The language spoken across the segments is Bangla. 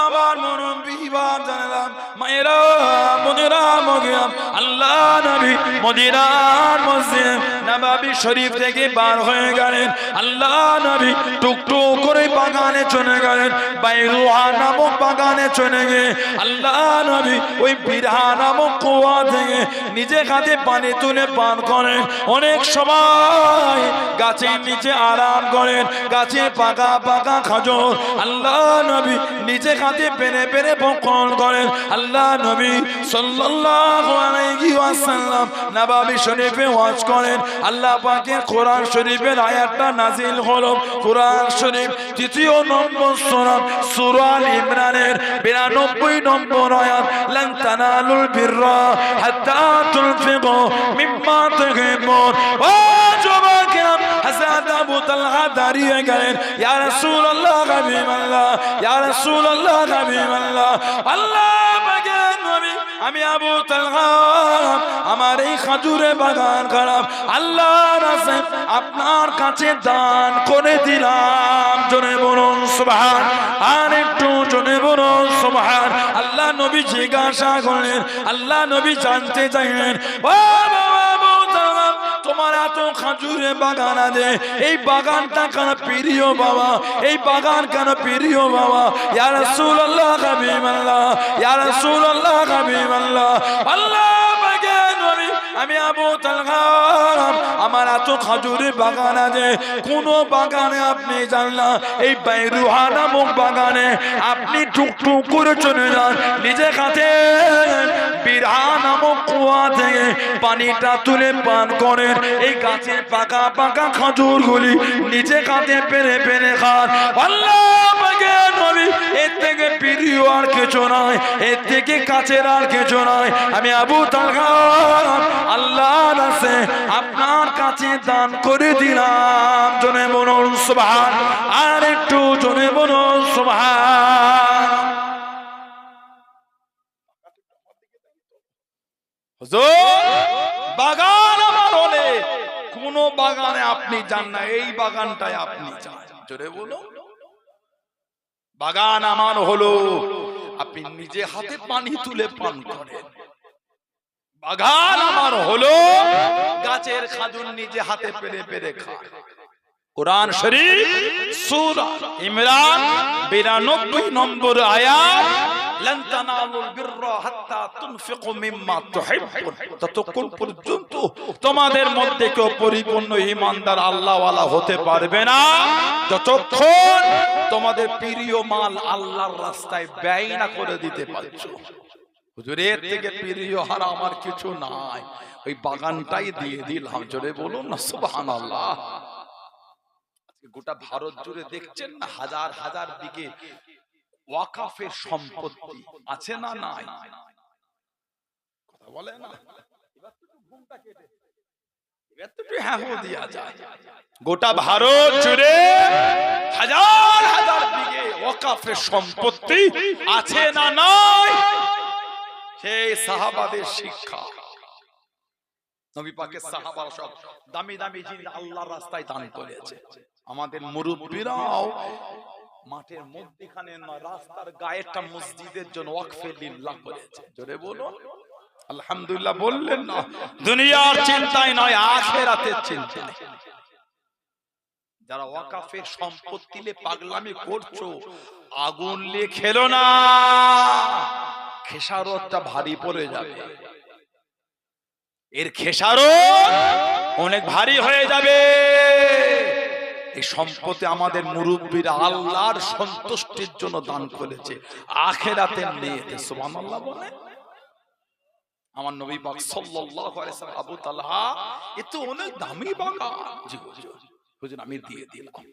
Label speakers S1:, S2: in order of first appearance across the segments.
S1: আমার মুরব্বী বিবার জানালাম মায়েরা মদিরা মগিয়াম আল্লাহ নবী মদিনার মসজিদ নবাবী শরীফ থেকে বার হয়ে গেলেন। আল্লাহ নবী টুকটুক করে বাগানে চলে গেলেন। বাইরুহা নামক বাগানে চলে গিয়ে আল্লাহ নবী ওই বিরহা নামক কুয়া থেকে নিজে হাতে পানি তুলে পান করেন। অনেক সময় গাছের নিচে আরাম করেন। গাছে পাকা পাকা খাজর আল্লাহ নবী নিজে হাতে পেরে পেরে বকল করেন। আল্লাহ নবী সাল্লাল্লাহু আলাইহি ওয়াসাল্লাম নবাবী শরীফে ওয়াজ করেন। আল্লাহ পাকের কোরআন শরীফের আয়াতটা নাজিল হলো। কোরআন শরীফ, তৃতীয় নম্বর সূরা সূরা আল ইমরানের 92 নম্বর আয়াত। লান তানালুল বিররা হাত্তা তুনফিকু মিম্মা তুহিব্বুন। ও যুবকেরা হযরত আবু তালহা দাঁড়িয়ে গেলেন। ইয়া রাসূলুল্লাহ হাবিবাল্লাহ, ইয়া রাসূলুল্লাহ হাবিবাল্লাহ, আল্লাহ আমি আবু তালগাম আমার এই খাজুরে বাগান খারাপ। আল্লাহর আছে, আপনার কাছে দান করে দিলাম। জনে বলুন, সুবহান। আর একটু জনে বলুন, সুবহান। আল্লাহ নবী জিজ্ঞাসা করেন আল্লাহ নবী জানতে চাইলেন, ও তালহা এত খাজুরে বাগান আছে। এই বাগানটা কেন প্রিয় বাবা? এই বাগান কেন প্রিয় বাবা? ইয়ার সুল্লাহ কবি ইয়া ইয়ার সুল্লাহ কবি পাকের নবী আমি আবু তালহা, আমার এত খাজুরে বাগান আছে, কোনো বাগানে আপনি জানলা এই বাইরুহা নামক বাগানে আপনি টুকটুক করে চলে যান। নিজে কাছে বিরহা নামক পানিটা তুলে পান করেন। এই গাছের পাকা পাকা খাজুর গুলি নিচে কাঁধে পেরে পেরে খান। আল্লাহ! থেকে প্রিয় আর কিছু নয় এর থেকে কাছের আর কিছু নয় আমি আবু তালহা, আল্লাহ আছে, আপনার কাছে দান করে দিলাম। জনে বলুন, সুবহান। আর একটু জনে বলুন, সুবহান। বাগান আমার হলে কোন বাগানে আপনি যান না, এই বাগানটায় আপনি যান। জোরে বলো বাগান আমার হলো। আপনি নিজে হাতে পানি তুলে পান করেন। বাগান আমার হলো। গাছের খাজুর নিজে হাতে পেরে পেরে খান। কোরআন শরীফ, সূরা ইমরান 92 নম্বর আয়াত। তানালুল বিররা হাত্তা তুনফিকু মিম্মা তুহিব্বুন ততক্ষণ পর্যন্ত তোমাদের মধ্যে কেউ পরিপূর্ণ ঈমানদার আল্লাহওয়ালা হতে পারবে না। যতক্ষণ তোমাদের প্রিয় মাল আল্লাহর রাস্তায় ব্যয় না করে দিতে পারছ। থেকে প্রিয় আমার কিছু নাই। ওই বাগানটাই দিয়ে দিলাম। জোরে বলুন না, সুবহানাল্লাহ। গোটা ভারত জুড়ে দেখছেন না হাজার হাজার দিকে ওয়াকাফের সম্পত্তি আছে না নাই? কথা বলে না। ঘুমটা কেটে গোটা ভারত জুড়ে হাজার হাজার ওয়াকাফের সম্পত্তি আছে না নাই? সেই সাহাবাদের শিক্ষা। নবী পাকের সাহাবারা সব দামি দামি জিনিস আল্লাহর রাস্তায় দান করেছে। আমাদের মুরব্বীরাও মাঠের মধ্যখানে নয় রাস্তার গায়েরটা মসজিদের জন্য ওয়াকফে লিল্লাহ করেছে জোরে বলো আলহামদুলিল্লাহ বললেন না, দুনিয়ার চিন্তায় নয়, আখেরাতের চিন্তায়। যারা ওয়াকাফের সম্পত্তি সম্পত্তিলে পাগলামি করছ, আগুন লে খেলো না। খেসারতটা ভারী পড়ে যাবে। এর খেসারত অনেক ভারী হয়ে যাবে। এই সম্পত্তি আমাদের মুরব্বীরা আল্লাহর সন্তুষ্টির জন্য দান করেছে। আখেরাতে নিয়েতে সুবহানাল্লাহ বলে আমার নবী পাক সাল্লাল্লাহু আলাইহি সাল্লাম, আবু তালহা, এ তো অনেক দামি বাগান। জি, হুজুর আমি দিয়ে দিলাম।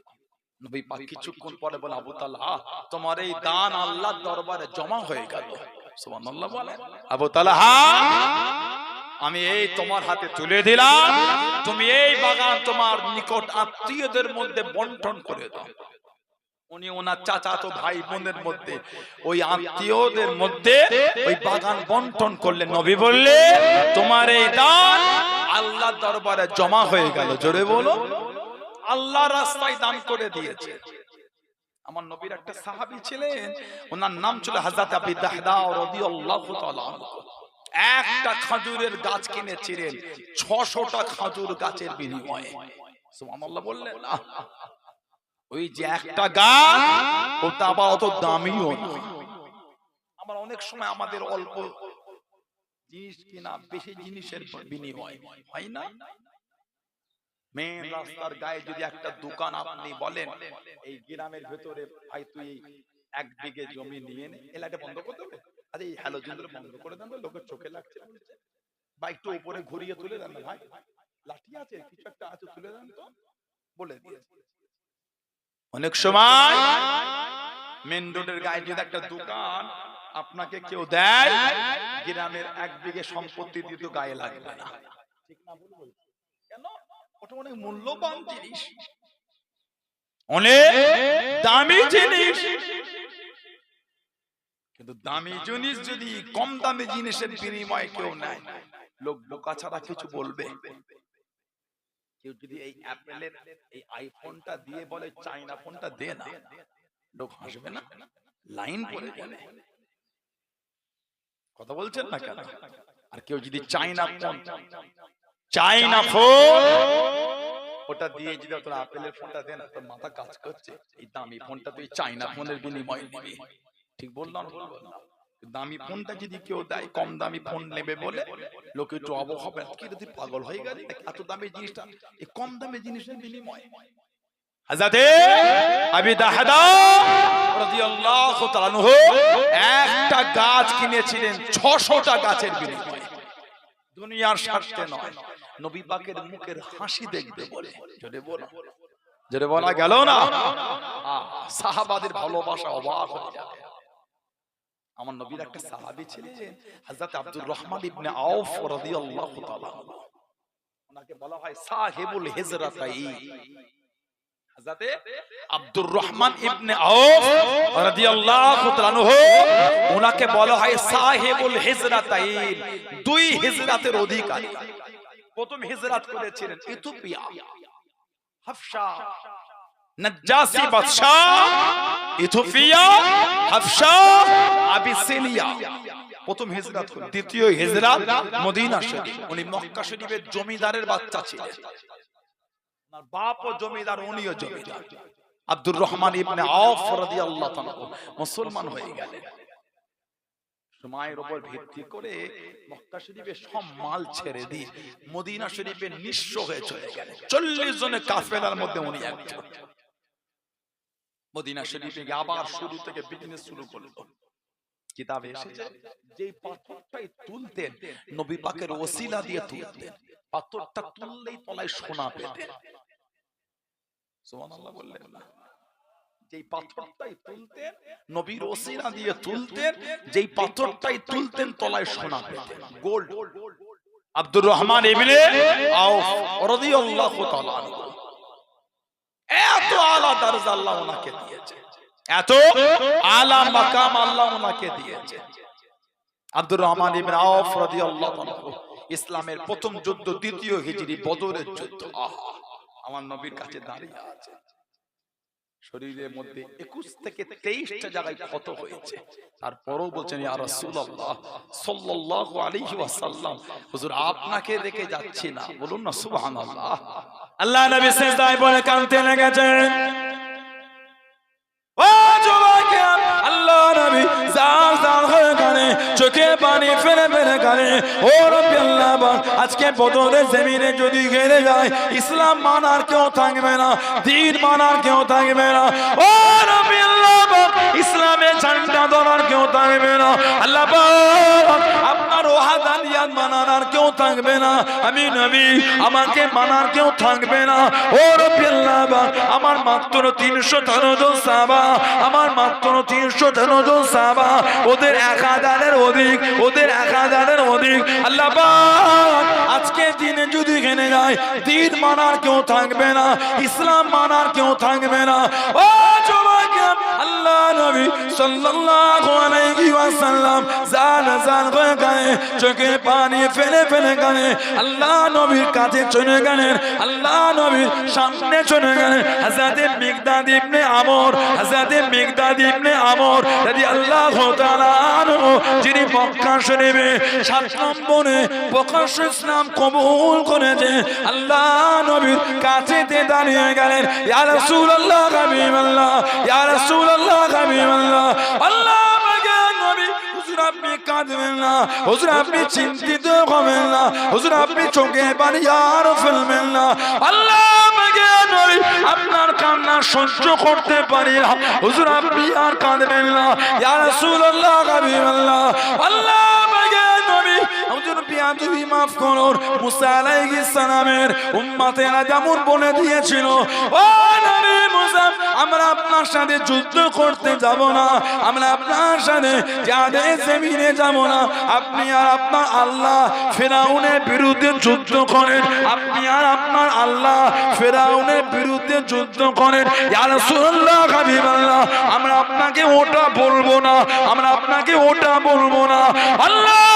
S1: নবী পাক কিছুক্ষণ পরে বলে আবু তালহা, তোমার এই দান আল্লাহর দরবারে জমা হয়ে গেল। সুবহানাল্লাহ বলে আবু তালহা আমি এই তোমার হাতে তুলে দিলাম। তুমি এই বাগান তোমার নিকট আত্মীয়দের মধ্যে বন্টন করে দাও। উনি ওনার চাচাতো ভাই বোনের মধ্যে, ওই আত্মীয়দের মধ্যে ওই বাগান বন্টন করলেন নবী বললে, তোমার এই দান আল্লাহ দরবারে জমা হয়ে গেল। জোরে বলো, আল্লাহ রাস্তায় দান করে দিয়েছে। আমার নবীর একটা সাহাবী ছিলেন, ওনার নাম ছিল হযরত আবি দাহদা রাদিয়াল্লাহু তাআলা। একটা খাজুরের গাছ কিনেছিলেন, ছশোটা খাজুর গাছের বিনিময়ে। সুবহানাল্লাহ বললেন ওই যে একটা গাছ, ওটা আবার অত দামিও না। আমার অনেক সময় আমাদের অল্প জিনিস কিনা বেশি জিনিসের বিনিময়, হয় না? মেন রাস্তার গায়ে যদি একটা দোকান আপনি বলেন, এই গ্রামের ভেতরে ভাই তুই এক বিঘে জমি নিয়ে এলাকা বন্ধ করে দেবে? আরে এই হ্যালোজেন বন্ধ করে দেন তো, লোকের চোখে লাগছে। বা একটু উপরে ঘুরিয়ে তুলে দেন না ভাই। লাঠি আছে কিছু একটা আছে তুলে দেন তো। বলে দিয়েছে। অনেক সময় মেন রোডের গায়ে যদি একটা দোকান আপনাকে কেউ দেয় গ্রামের এক বিঘে সম্পত্তি দিয়ে তো গায়ে লাগবে না। ঠিক না ভুল? কেন? ওটা অনেক মূল্যবান জিনিস। অনেক দামি জিনিস। কিন্তু দামি জিনিস যদি কম দামি জিনিসের বিনিময়ে কেউ নেয় লোক বোকা ছাড়া কিছু বলবে? কেউ যদি এই অ্যাপেলের এই আইফোনটা দিয়ে বলে চাইনা ফোনটা দে না। লোক হাসবে না? লাইন পরে বলে কথা বলছেন না কেন? আর কেউ যদি চাইনা ফোন চাইনা ফোন ওটা দিয়ে যদি তোর আপেলের ফোনটা দেন তোর মাথা কাজ করছে। এই দামি ফোনটা তুই চাইনা ফোনের বিনিময়ে নিবি। ঠিক বললাম? দামি ফোনটা যদি কেউ দেয় কম দামি ফোন নেবে বলে লোকে একটু অবাক হবে কি তুই পাগল হয়ে গেলি এত দামি জিনিসটা এই কম দামি জিনিসের বিনিময়। হাজাতে আবি দাহদা রাদিয়াল্লাহু তাআলা আনহু একটা গাছ কিনেছিলেন 600টা গাছের বিনিময়ে। দুনিয়ার স্বার্থে নয় নবী পাকের মুখের হাসি দেখবে বলে। জোরে বলো। জোরে বলা গেল না? সাহাবাদের ভালোবাসা অবাক হয়ে যাবে। আমার নবীর একটা সাহাবী ছিলেন হযরত আব্দুর রহমান ইবনে আউফ রাদিয়াল্লাহু তাআলা। ওনাকে বলা হয় সাহেবুল হিজরাতাই হযরতে আব্দুর রহমান ইবনে আউফ রাদিয়াল্লাহু তাআলা ওনাকে বলা হয় সাহেবুল হিজরাতাইন দুই হিজরাতের অধিকারী। প্রথম হিজরাত করেছিলেন ইথিওপিয়া। হাফসা। নজ্জাসি বাদশাহ ইথিওপিয়া হাফসা আবিসিনিয়া প্রথম হিজরাত দ্বিতীয় হিজরাত মদিনা শরীফ। উনি মক্কা শরীফের জমিদারের বাচ্চা ছিলেন। ওনার বাপও জমিদার উনিও জমিদার। আব্দুর রহমান ইবনে আউফ রাদিয়াল্লাহু তাআলা মুসলমান হয়ে গেলেন। সময়ের উপর ভিত্তি করে মক্কা শরীফে সব মাল ছেড়ে দিয়ে মদিনা শরীফে নিঃস্ব হয়ে চলে গেলেন। চল্লিশ জনের কাফেলার মধ্যে উনি একজন। মদিনা শরীফে গিয়ে আবার শুরু থেকে বিজনেস শুরু করল। কিতাবে এসেছে যে পাথরটাই তুলতেন নবী পাকের ওসিলা দিয়ে তুলতেন। পাথরটা তুললেই তলায় সোনা পেতেন। সুবহানাল্লাহ বললেন। না যেই পাথরটাই তুলতেন নবীর ওসিলা দিয়ে তুলতেন যেই পাথরটাই তুলতেন তলায় সোনা পেতেন। Gold. Abdur Rahman ibn Awf রাদিয়াল্লাহু তাআলা আনহু। এত আলা দরজা আল্লাহ ওনাকে দিয়েছে। এত আলা মাকাম আল্লাহ ওনাকে দিয়েছে। আব্দুর রহমান ইবনে আউফ রাদিয়াল্লাহু আনহু, ইসলামের প্রথম যুদ্ধ, দ্বিতীয় হিজরি, বদরের যুদ্ধ। আহা, আমার নবীর কাছে দাঁড়িয়ে আছে। শরীরের মধ্যে একুশ থেকে তেইশটা জায়গায় ক্ষত হয়েছে। তারপরও বলছেন ইয়া রাসূলুল্লাহ সাল্লাল্লাহু ওয়াসাল্লাম হুজুর আপনাকে রেখে যাচ্ছি না। বলুন না সুবাহ আল্লাহ নবী সিজদায় বলে কাঁদতে লেগেছেন ও যুবক আল্লাহ নবী হয়ে চোখে পানি ফেলে ফেলে কানে ও রব্বি আল্লাহ পাক, আজকে বদরের জমিনে যদি ঘেরে যায় ইসলাম মানার কেউ থাকবে না দিন মানার কেউ থাকবে না। ও রব্বি আল্লাহ পাক, ইসলামের ঝান্ডা ধরার কেউ থাকবে না। আল্লাহ আর কেউ থাকবে না। আমি নবী, আমাকে মানার কেউ থাকবে না। ও রব্বি আমার মাত্র তিনশো তেরো জন সাহাবা, আমার মাত্র তিনশো তেরো জন সাহাবা। ওদের এক হাজারের অধিক, ওদের এক হাজারের অধিক। আল্লাহ আজকে দিনে যদি এখানে যায়, দিন মানার কেউ থাকবে না, ইসলাম মানার কেউ থাকবে না। ও আল্লাহ নবী সাল্লাল্লাহু আলাইহি ওয়াসাল্লাম জান জান করে কানে চোখে পানি ফেলে ফেলে কানে আল্লাহ নবীর কাছে চলে গেলেন, আল্লাহ নবীর সামনে চলে গেলেন, হযরতে মিগদাদ ইবনে আমর, হযরতে মিগদাদ ইবনে আমর তাআলা আনহু, যিনি মক্কা শরীফে সাত নম্বরে প্রকাশ্য ইসলাম কবুল করেছে, আল্লাহ নবীর কাছে দাঁড়িয়ে গেলেন, ইয়া রাসূলুল্লাহ হাবিবাল্লাহ, ইয়া রাসূলুল্লাহ হাবিবাল্লাহ আল্লাহ আমাকে নবী, হুজুর আপনি কাঁদবেন না, হুজুর আপনি চিন্তিত হবেন না, হুজুর আপনি চোখে পানি আর ফেলবেন না। আল্লাহ আমাকে নবী, আপনার কান্না সহ্য করতে পারি না, হুজুর আপনি আর কাঁদবেন না। ইয়া রাসূলুল্লাহ, হাবিবাল্লাহ। আল্লাহ বিয়াদবি মাফ করুন মুসা সালামের দিয়েছিল, ও নবী মুসা, আমরা আপনার সাথে যুদ্ধ করতে যাব না, আমরা আপনার সাথে জমিনে যাব না, আপনি আর আপনার আল্লাহ ফেরাউনের বিরুদ্ধে যুদ্ধ করেন, আপনি আর আপনার আল্লাহ ফেরাউনের বিরুদ্ধে যুদ্ধ করেন। ইয়া রাসূলুল্লাহ, হাবিবাল্লাহ, আমরা আপনাকে ওটা বলব না, আমরা আপনাকে ওটা বলব না। আল্লাহ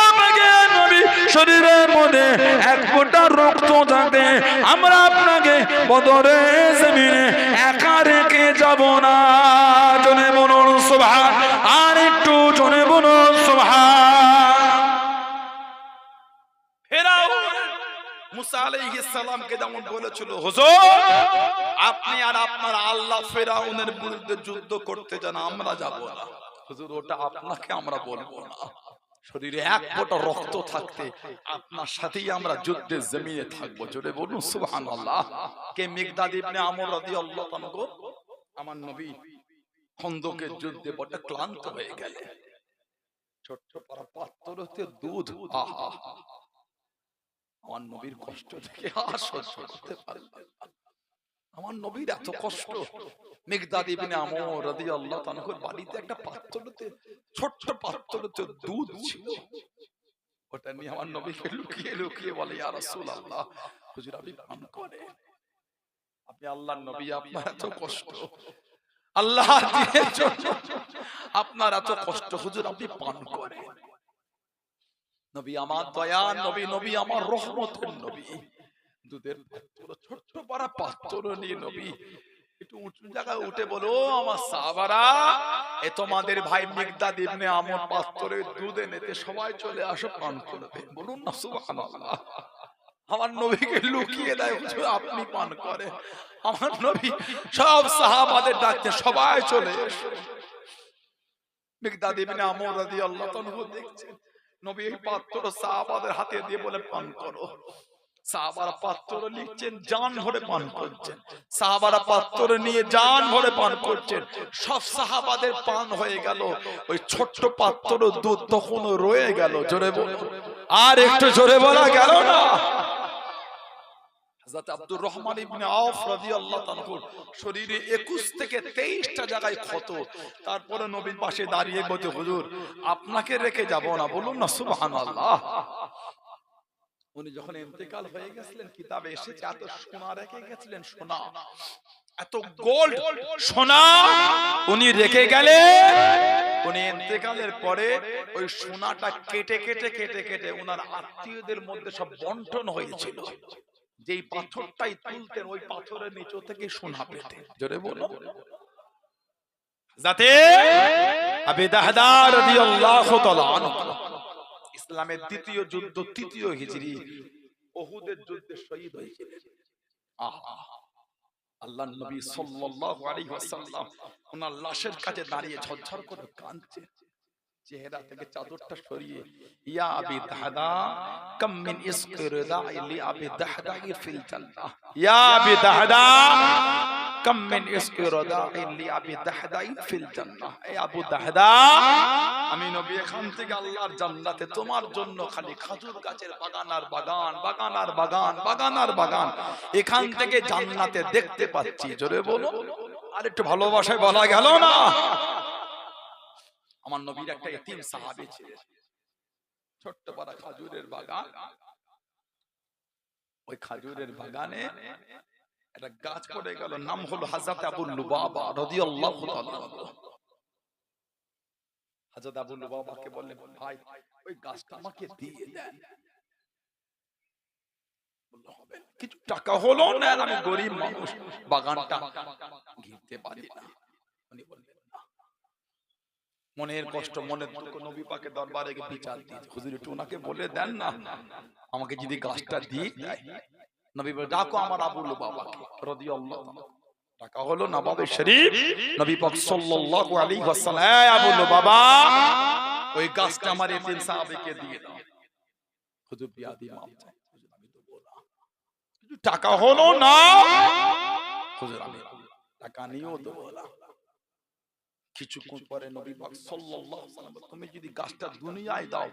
S1: শরীরের মধ্যে এক ফোঁটা রক্ত থাকতে আমরা আপনাকে বদরে জমিনে একা রেখে যাব না। জনে বলুন, সুবহান। আর একটু জনে সুবহান। ফেরাউন মুসা যেমন বলেছিল আপনি আর আপনার আল্লাহ ফেরাউনের বিরুদ্ধে যুদ্ধ করতে যান, আমরা যাব না। হুজুর, ওটা আপনাকে আমরা বলব না। শরীরে এক ফোঁটা রক্ত থাকতে আপনার সাথেই আমরা যুদ্ধের জমিনে থাকব। জোরে বলুন সুবহানাল্লাহ। কে মিগদাদ ইবনে আমর রাদিয়াল্লাহু আনহু আমার নবী খন্দকের যুদ্ধে বড় ক্লান্ত হয়ে গেলেন ছোট্ট পারা পাত্র হতে দুধ। আহা আমার নবীর কষ্ট দেখে আর সহ্য করতে। আমার নবীর এত কষ্ট। মেঘদাদ ইবনে আমর রাদিয়াল্লাহু তাআলার বাড়িতে একটা পাত্রতে ছোট্ট পাত্রতে দুধ ছিল। ওটা নিয়ে আমার নবীকে লুকিয়ে লুকিয়ে বলে ইয়া রাসূলুল্লাহ। হুজুর আপনি পান করে আপনি আল্লাহর নবী আপনার এত কষ্ট। আল্লাহ আপনার এত কষ্ট। হুজুর আপনি পান করেন। নবী আমার দয়া নবী নবী আমার রহমতের নবী। দুধের পাত্র ছোট্ট পাড়া পাত্র নিয়ে নবী। একটু উঁচু জায়গায় উঠে বলো আমার সাহাবারা এ তোমাদের ভাই মিগদাদ ইবনে আমর পাত্রে দুধ এনেতে সবাই চলে আসো পান করবে বলুন না সুবহানাল্লাহ। আমার নবীকে লুকিয়ে দেয় হুজুর আপনি পান করে। আমার নবী সব সাহাবাদের ডাকতে সবাই চলে এসো। মিগদাদ ইবনে আমর রাদিয়াল্লাহু তাআলা দেখছেন। নবী এই পাত্র সাহাবাদের হাতে দিয়ে বলে পান করো। সাহাবারা পাত্র লিখছেন জান ভরে পান করছেন। সাহাবারা পাত্র নিয়ে জান ভরে পান করছেন। সব সাহাবাদের পান হয়ে গেল। ওই ছোট্ট পাত্র দুধ তখনও রয়ে গেল জোরে আর একটু জোরে বলা গেল না। আব্দুর রহমান ইবনে আওফ রাদিয়াল্লাহু তাআলার শরীরে 21 থেকে 23টা জায়গায় ক্ষত। তারপরে নবীর পাশে দাঁড়িয়ে বলতে হুজুর আপনাকে রেখে যাব না বলুন না সুবহানাল্লাহ। উনি যখন ইন্তেকাল হয়ে গেছিলেন কিতাবে এসেছে এত সোনা রেখে গেছিলেন সোনা এত গোল্ড সোনা উনি রেখে গেলে উনি ইন্তেকালের পরে ওই সোনাটা কেটে কেটে কেটে কেটে ওনার আত্মীয়দের মধ্যে সব বন্টন হয়েছিল। যেই পাথরটাই তুলতেন ওই পাথরের নিচু থেকে সোনা পেতেন। জোরে বলো যাতে আবি দাহদা রাদিয়াল্লাহু তাআলা আনহু। ইসলামের দ্বিতীয় যুদ্ধ তৃতীয় হিজরি। ওহুদের যুদ্ধে শহীদ হয়েছিলেন আহা। আল্লাহ নবী সাল্লাল্লাহু আলাইহি ওয়াসাল্লাম ওনার লাশের কাছে দাঁড়িয়ে ঝরঝর করে কাঁদছেন চেহারা থেকে চাদরটা সরিয়ে ইয়া আবি দাহদা কাম মিন ইসকি রিদাই লি আবি দাহদা ফিল জান্নাহ। ইয়া আবি দাহদা কাম মিন ইসকি লি আবি দাহদা ফিল জান্নাহ। এ আবু দাহদা আমি নবী এখান থেকে আল্লাহর জান্নাতে তোমার জন্য খালি খাজুর গাছের বাগান আর বাগান বাগান আর বাগান বাগান আর বাগান এখান থেকে জান্নাতে দেখতে পাচ্ছি। জোরে বলো আর একটু ভালোবাসায় বলা গেল না? আমার নবীর একটা এতিম সাহাবী ছিলেন ছোট্ট পাড়া খাজুরের বাগান। ওই খাজুরের বাগানে একটা গাছ পড়ে গেল নাম হলো হাজরত আবু লুবাবা রাদিয়াল্লাহু তাআলা আনহু। হাজরত আবুল বাবাকে বললেন ভাই ওই গাছটা আমাকে দিয়ে দেন। কিছু টাকা হলো না আমি গরিব মানুষ বাগানটা ঘিরতে পারি না। উনি বললেন মনের কষ্ট মনের দুঃখ নবী পাকে দরবারে গিয়ে বিচার দিয়েছে। হুজুর একটু ওনাকে বলে দেন না আমাকে যদি গাছটা দিয়ে দেয় নবী বলে ডাকো আমার আবুল বাবাকে রাদিয়াল্লাহু টাকা হলো নবাবে শরীফ। নবী পাক সাল্লাল্লাহু আলাইহি ওয়াসাল্লাম এ আবুল বাবা ওই গাছটা আমার এতিম সাহাবীকে দিয়ে দাও। হুজুর বিয়াদি মাপ চাই কিছু টাকা হলো না। হুজুর আমি টাকা নিও তো বলা। কিছুক্ষণ পরে নবী পাক সাল্লাল্লাহু আলাইহি ওয়াসাল্লাম তুমি যদি গাছটা দুনিয়ায় দাও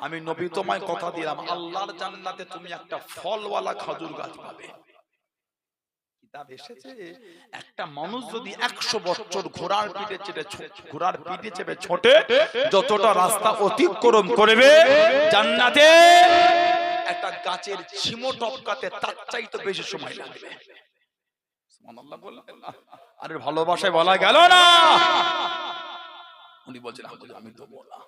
S1: আমি নবী তোমায় কথা দিলাম আল্লাহর জান্নাতে তুমি একটা ফলওয়ালা খেজুর গাছ পাবে। কিতাব এসেছে একটা মানুষ যদি একশো বছর ঘোড়ার পিঠে চেপে ঘোড়ার পিঠে চেপে ছোটে যতটা রাস্তা অতিক্রম করবে জান্নাতে একটা গাছের ছিমো টপকাতে তার চাইতে বেশি সময় লাগবে? আরে ভালোবাসায় বলা গেল না। উনি বলছেন আমি তো বলা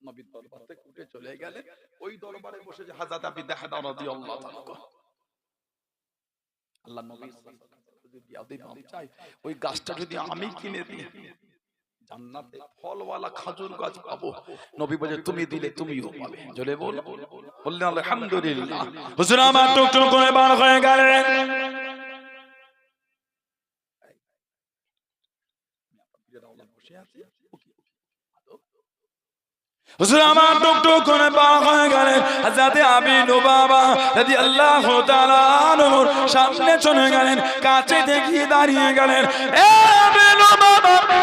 S1: নবীর দরবার থেকে উঠে চলে গেলে ওই দরবারে বসে যে হাজাত দাহাদা রাদিয়াল্লাহু তাআলা আল্লাহ নবী গাছটা যদি আমি কিনে দিই ফলওয়ালা খাজুর গাছ পাবো, নবী বলে, তুমি দিলে তুমিও বললেন, আলহামদুলিল্লাহ। বসে আছে? হুজুর, আমার টুকটুক করে হয়ে গেলেন। হাজরাতে আমিনু বাবা তাআলা আনহুর সামনে চলে গেলেন, কাছে দেখিয়ে দাঁড়িয়ে গেলেন।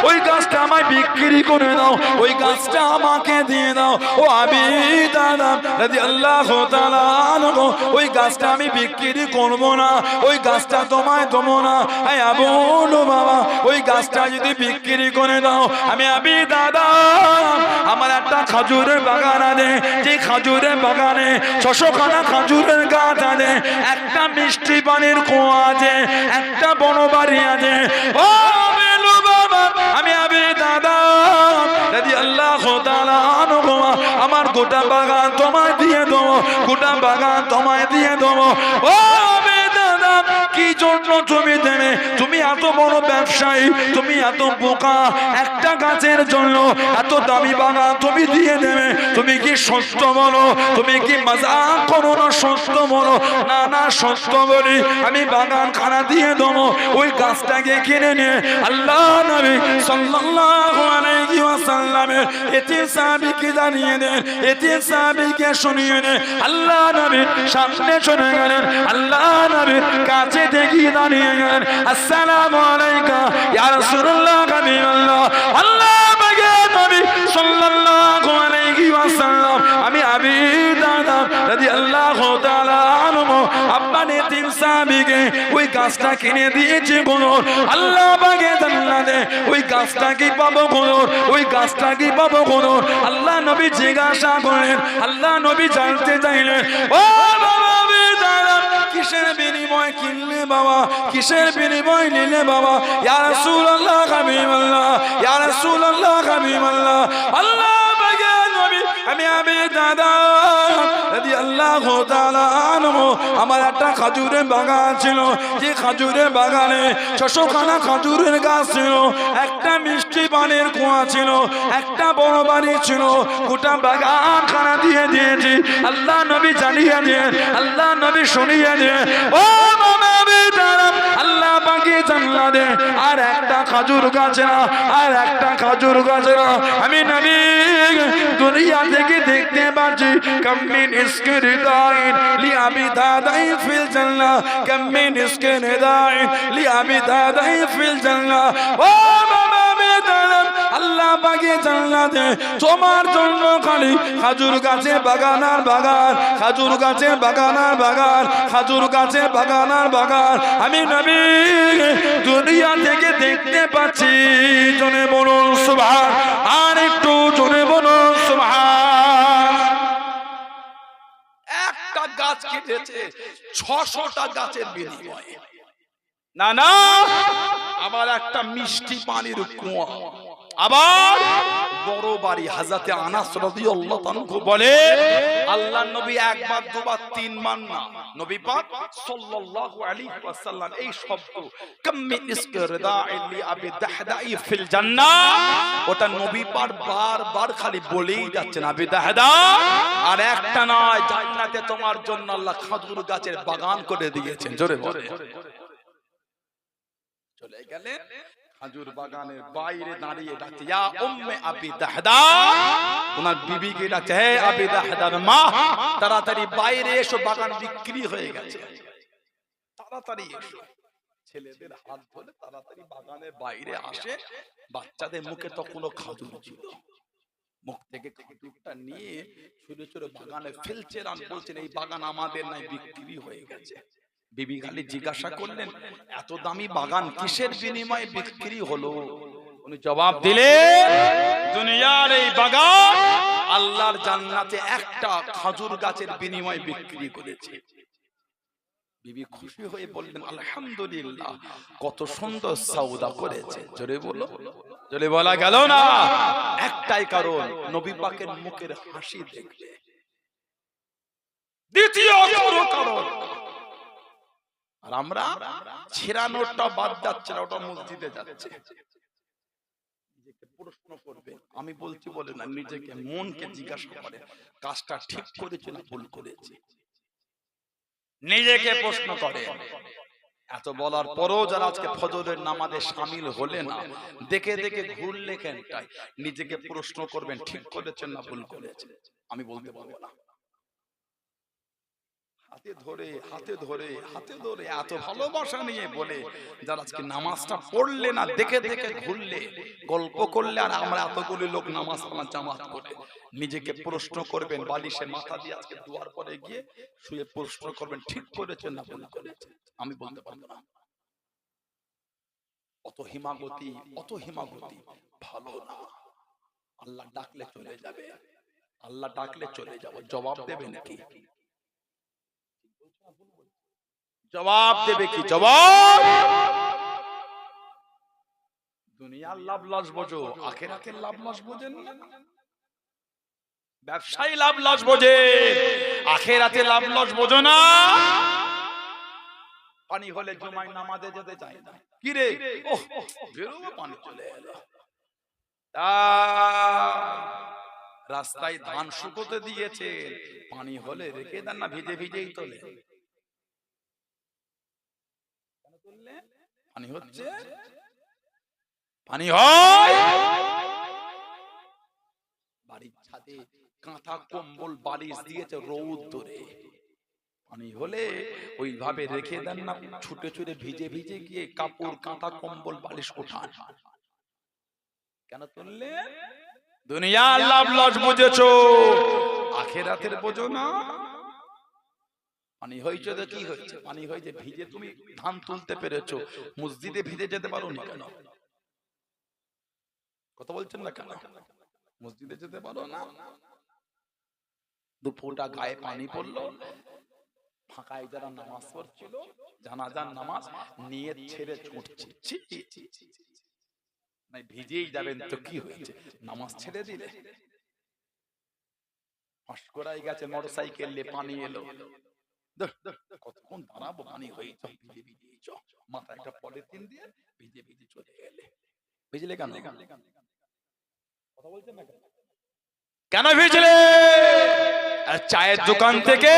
S1: ওই গাছটা আমায় বিক্রি করে দাও, ওই গাছটা আমাকে দিয়ে দাও। ও আমি দাদা আনহু, ওই গাছটা আমি বিক্রি করব না, ওই গাছটা তোমায় দেবো না। আবুল বাবা ওই গাছটা যদি বিক্রি করে দাও, আমি আবি দাদা আমার একটা খাজুরের বাগান আছে, যে খাজুরের বাগানে ছশোখানা খাজুরের গাছ আছে, একটা মিষ্টি পানির কুয়া আছে, একটা বনবাড়ি আছে। ও যদি আল্লাহ আমার গোটা বাগান তোমায় দিয়ে দেবো গোটা বাগান তোমায় দিয়ে দেবো। ও কি জন্য তুমি দেবে তুমি এত বড় ব্যবসায়ী, তুমি এত বোকা। একটা গাছের জন্য এত দামি বাগান তুমি দিয়ে দেবে তুমি কি সত্য বলো? তুমি কি মজা করো না সত্য বলো? না না, সত্য বলি। আমি বাগান খানা দিয়ে দেবো। ওই গাছটাকে কিনে নিয়ে আল্লাহ নবী সাল্লাল্লাহু আলাইহি ওয়াসাল্লামের এতে সাহাবীকে জানিয়ে দেন এতে সাহাবীকে শুনিয়ে দেন। আল্লাহ নবী সামনে শুনে গেলেন। আল্লাহ নবী কাছে দেখি দাঁড়িয়ে গেলেন। আলাইকা, ইয়া রাসূলুল্লাহ, হাবিবাল্লাহ। আল্লাহ বাগে নবী সাল্লাল্লাহু আলাইহি ওয়াসাল্লাম, আমি আবি দাদা রাদিয়াল্লাহু তাআলা আনহু তিন সাহাবীকে ওই গাছটা কিনে দিয়েছে কোন আল্লাহ বাগে জান্নাতে ওই গাছটা কি পাবো কোন ওই গাছটা কি পাবো কোন আল্লাহ নবী জিজ্ঞাসা করলেন, আল্লাহ নবী জানতে চাইলেন, ও কিসের বিনিময় কিনলে বাবা? কিসের বিনিময় নিলে বাবা? ইয়া রাসূলুল্লাহ হাবিবাল্লাহ, ইয়া রাসূলুল্লাহ হাবিবাল্লাহ। আল্লাহ বাগে নবী আমি আমি দাদা আল্লাহ আমার একটা খাজুরের বাগান ছিল। যে খাজুরের বাগানে? ছশো খানা খাজুরের গাছ ছিল। একটা মিষ্টি পানির কুয়া ছিল। একটা বড় বাড়ি ছিল। গোটা বাগান খানা দিয়ে দিয়েছি। আল্লাহ নবী জানিয়ে দিয়ে, আল্লাহ নবী শুনিয়ে দিয়ে, ও পাকি জান্নাতে আর একটা খাজুর গাছ না, আর একটা খাজুর গাছ না। আমি নবী, দুনিয়া থেকে দেখতে পাচ্ছি কামিন ইসকে হৃদয় লি আমি দাদাই ফিল জানলা কামিন ইসকে হৃদয় লি আমি দাদাই ফিল জানলা। ও আল্লাহ পাকে জান্নাতে তোমার জন্য খালি খাজুর গাছে বাগান খাজুর গাছে বাগান খাজুর গাছে বাগান আমি নবী, দুনিয়া থেকে দেখতে পাচ্ছি জনে বলুন সুবহান, আর একটু জনে বলুন সুবহান। একটা গাছ কেটেছে, ছশোটা গাছের বিনিময়ে। না না আমার একটা মিষ্টি পানির কুয়া। আবার বড় বাড়ি হাজাতে আনাস রাদিয়াল্লাহু বলে, আল্লাহর নবী একবার, দুবার, তিনবার না, নবী পাক সাল্লাল্লাহু আলাইহি ওয়াসাল্লাম এই শব্দ, কাম মিন ইসকিরদা'i লি আবি দাহদাই ফিল জান্নাহ ওটা নবী পাক বারবার খালি বলেই যাচ্ছেন, আবি দাহদা আর একটা নয়, জান্নাতে তোমার জন্য আল্লাহ খাজুর গাছের বাগান করে দিয়েছেন, জোরে বলে চলে গেলেন খাজুর বাগানের বাইরে দাঁড়িয়ে ডাকছে ইয়া উম্মে আবি দাহদা। বিবিকে ডাকছে হে আবি দাহদার মা তাড়াতাড়ি বাইরে এসো বাগান বিক্রি হয়ে গেছে। তাড়াতাড়ি এসো। ছেলেদের হাত ধরে তাড়াতাড়ি বাগানের বাইরে আসে। বাচ্চাদের মুখে তখনও খাজুর ছিল। মুখ থেকে খাজুরটা নিয়ে ছোট ছোট বাগানে ফেলছে আর বলছেন এই বাগান আমাদের নাই বিক্রি হয়ে গেছে। বিবি খালি জিজ্ঞাসা করলেন এত দামি বাগান কিসের বিনিময়ে বিক্রি হলো? উনি জবাব দিলে দুনিয়ার এই বাগান আল্লাহর জান্নাতে একটা খাজুর গাছের বিনিময়ে বিক্রি করেছে। বিবি খুশি হয়ে বললেন আলহামদুলিল্লাহ কত সুন্দর সওদা করেছে। জোরে বলো। জোরে বলা গেল না। একটাই কারণ নবী পাকের মুখের হাসি দেখবে। দ্বিতীয় কারণ আর আমরা ছেঁড়া নোটটা বাদ যাচ্ছে না, ওটা মসজিদে যাচ্ছে। নিজেকে প্রশ্ন করবে। আমি বলছি, বলে না, নিজেকে মনকে জিজ্ঞাসা করে, কাজটা ঠিক করেছে না ভুল করেছে। নিজেকে প্রশ্ন করে। এত বলার পরও যারা আজকে ফজরের নামাজে সামিল হলে না, দেখে দেখে ঘুরলে কেনটাই নিজেকে প্রশ্ন করবেন, ঠিক করেছেন না ভুল করেছেন। আমি বলতে পারব না। হাতে ধরে হাতে ধরে হাতে ধরে এত ভালোবাসা নিয়ে বলে যারা আজকে নামাজটা পড়লে না দেখে দেখে ঘুরলে গল্প করলে আর আমরা এতগুলি লোক নামাজ পড়া জামাত করে। নিজেকে প্রশ্ন করবেন বালিশে মাথা দিয়ে আজকে দুয়ার পরে গিয়ে শুয়ে প্রশ্ন করবেন ঠিক করেছেন না ভুল করেছেন। আমি বলতে পারব না। অত হিমাগতি অত হিমাগতি ভালো না। আল্লাহ ডাকলে চলে যাবে। আল্লাহ ডাকলে চলে যাব জবাব দেবে নাকি? জবাব দেবে কি? জবাব! দুনিয়ার লাভ লস বোঝো আখেরাতের লাভ লস বোঝেন না। ব্যবসায়ী লাভ লস বোঝে আখেরাতে লাভ লস বোঝো না। পানি হলে জমাই নামাজে যেতে চাই না। কি রে বেরোবো পানি চলে এলো। রাস্তায় ধান শুকোতে দিয়েছে পানি হলে রেখে দেন না ভিজে ভিজেই তোলে। পানি হচ্ছে? পানি হয়! বাড়ির ছাদে কাঁথা কম্বল বালিশ দিয়েছে রৌদ ধরে। পানি হলে ওইভাবে রেখে দেন না ছুটে ছুটে ভিজে ভিজে গিয়ে কাপড় কাঁথা কম্বল বালিশ ওঠান। কেন তুললে? দুনিয়া লাভ লস বুঝেছ। আখেরাতের বোঝো না। পানি হয়েছে তো কি হয়েছে পানি হয়েছে ভিজে তুমি ধান তুলতে পেরেছ। মসজিদে ভিজে যেতে পারো না কেন? কথা বলছেন না কেন? মসজিদে যেতে পারো না। দু ফোঁটা গায়ে পানি পড়ল। ফাঁকায় যারা নামাজ পড়ছিল জানাজান নামাজ নিয়ে ছেড়ে ছুটছে। ভিজেই যাবেন তো কি হয়েছে? নামাজ ছেড়ে দিলে। অস্করাই গেছে মোটর সাইকেল নিয়ে পানি এলো। কতক্ষণ দাঁড়াবো? পানি হয়ে চ ভিজে ভিজে চ। মাথায় একটা পলিথিন দিয়ে ভিজে ভিজে চলে গেলে ভিজলে কেন? কথা বলছেন না কেন? ভিজলে? চায়ের দোকান থেকে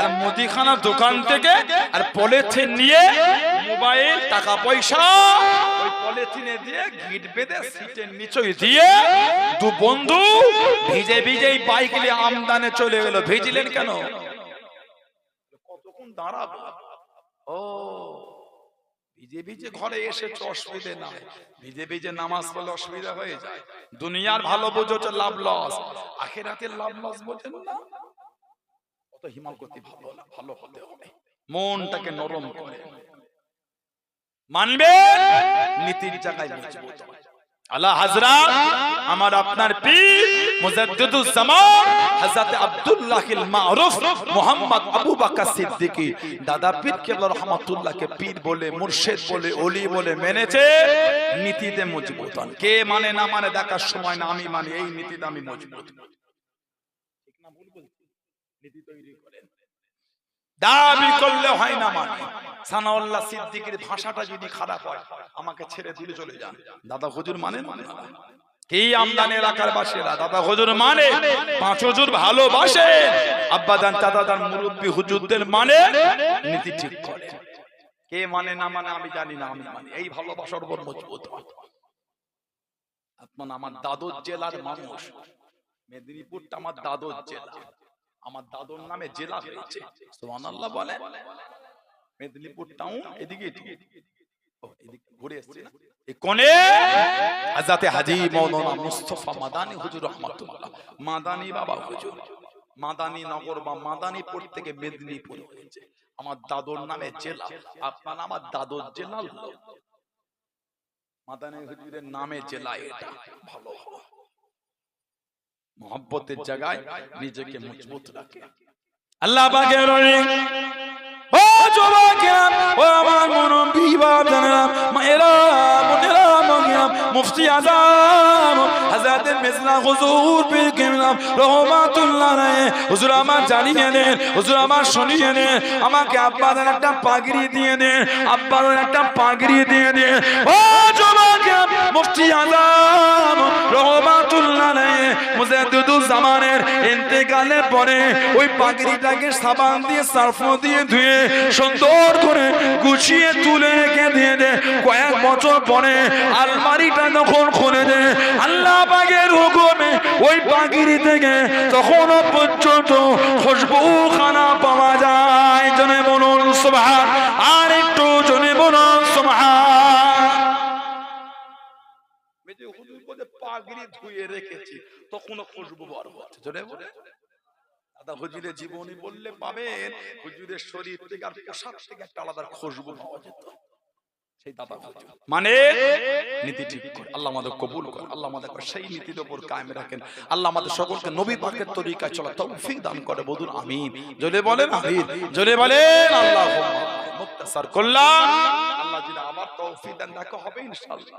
S1: আর মুদিখানার দোকান থেকে আর পলিথিন নিয়ে মোবাইল টাকা পয়সা ওই পলিথিনে দিয়ে গিট বেঁধে সিটের নিচই দিয়ে দু বন্ধু ভিজে ভিজেই বাইক নিয়ে আমদানে চলে গেল। ভিজলেন কেন? কতক্ষণ দাঁড়াবো? ও ভিজে ভিজে ঘরে এসেছে অসুবিধে নাই। ভিজে ভিজে নামাজ পড়লে অসুবিধা হয়ে যায়। দুনিয়ার ভালো বোঝো লাভ লস। আখেরাতের লাভ লস বোঝেন না। কত হিমাগতি ভালো না ভালো হতে হবে। মনটাকে নরম করে। মানবে? নীতির জায়গায় মজবুত হাজরা আমার আপনার পীর মুজাদ্দিদুজ জামান হযরত আব্দুল্লাহিল মারুফ মুহাম্মদ আবু বকর সিদ্দিকী দাদা পীর কেবলা রহমাতুল্লাহকে পীর বলে মুর্শিদ বলে ওলি বলে মেনেছে। নীতিতে মজবুত কে মানে না মানে দেখার সময় না আমি মানি এই নীতিতে আমি মজবুত? নীতি তৈরি করেন। দাবি করলে হয় না মানে। সানাউল্লাহ সিদ্দিকের ভাষাটা যদি খারাপ হয় আমাকে ছেড়ে দিলে চলে যান। দাদা হুজুর মানে মানে। কি আমদানি এলাকার বাসীরা দাদা হুজুর মানে? পাঁচ হুজুর ভালোবাসে আব্বা দান দাদা দান মুরব্বী হুজুরদের মানে নীতি ঠিক করে। কে মানে না মানে আমি জানি না আমি মানি। এই ভালোবাসার উপর মজবুত আপনার আমার দাদর জেলার মানুষ। মেদিনীপুরটা আমার দাদর জেলা। আমার দাদর নামে জেলা হয়েছে সুবহানাল্লাহ বলে মেদিনীপুর টাউন এদিকে। ঘুরে এসছে মাদানী হুজুর রহমাতুল্লাহ। মাদানী বাবা হুজুর। মাদানী নগর বা মাদানীপুর থেকে মেদিনীপুর হয়েছে। আমার দাদর নামে জেলা। আপনার আমার দাদর জেলা মাদানী হুজুরের নামে জেলা এটা। ভালো। মোহাব্বতের জায়গায় নিজেকে মজবুত রাখে। আল্লাহ রনি ও যুবকেরা ও আমার মুরব্বী বাপজানেরা মায়েরা, বোনেরা মগিরা মুফতি আজম হযরত মিসলা হুজুর পীর কেমলাম রহমাতুল্লাহ হুজুর আমার জানিয়ে হুজুর আমার শুনিয়ে আমাকে আব্বাদের একটা পাগড়ি দিয়ে দেন আব্বাদের একটা পাগড়ি দিয়ে দেন ও যুবকেরা মুফতি আজম রহমাতুল্লাহ আলাইহি মুজাদ্দিদুল জামানের ইন্তেকালের পরে ওই পাগড়িটাকে সাবান দিয়ে, সার্ফ দিয়ে ধুয়ে সুন্দর করে গুছিয়ে তুলে রেখে দিয়ে দে। কয়েক বছর পরে আলমারিটা যখন খুলে দে, আল্লাহ পাকের হুকুমে ওই পাগড়ি থেকে তখনও পর্যন্ত খুশবু খানা পাওয়া যায়। জনে বলুন, সুবহান পাগড়ি ধুয়ে রেখেছি তখনও খুশবু বার হচ্ছে জোরে বলে? দাদা হুজুরের জীবনী বললে পাবেন হুজুরের শরীর থেকে আর পোশাক থেকে একটা আলাদা খুশবু পাওয়া যেত। সেই দাদা হুজুর। মানে নীতি ঠিক করে আল্লাহ আমাদের কবুল করে আল্লাহ আমাদের সেই নীতির উপর কায়েম রাখেন আল্লাহ আমাদের সকলকে নবী পাকের তরিকায় চলা তৌফিক দান করে আমিন। জোরে বলেন আমিন। জোরে বলেন আল্লাহ মুক্তাসার করলাম আল্লাহ যদি আবার তৌফিক দান রাখা হবে ইনশাআল্লাহ।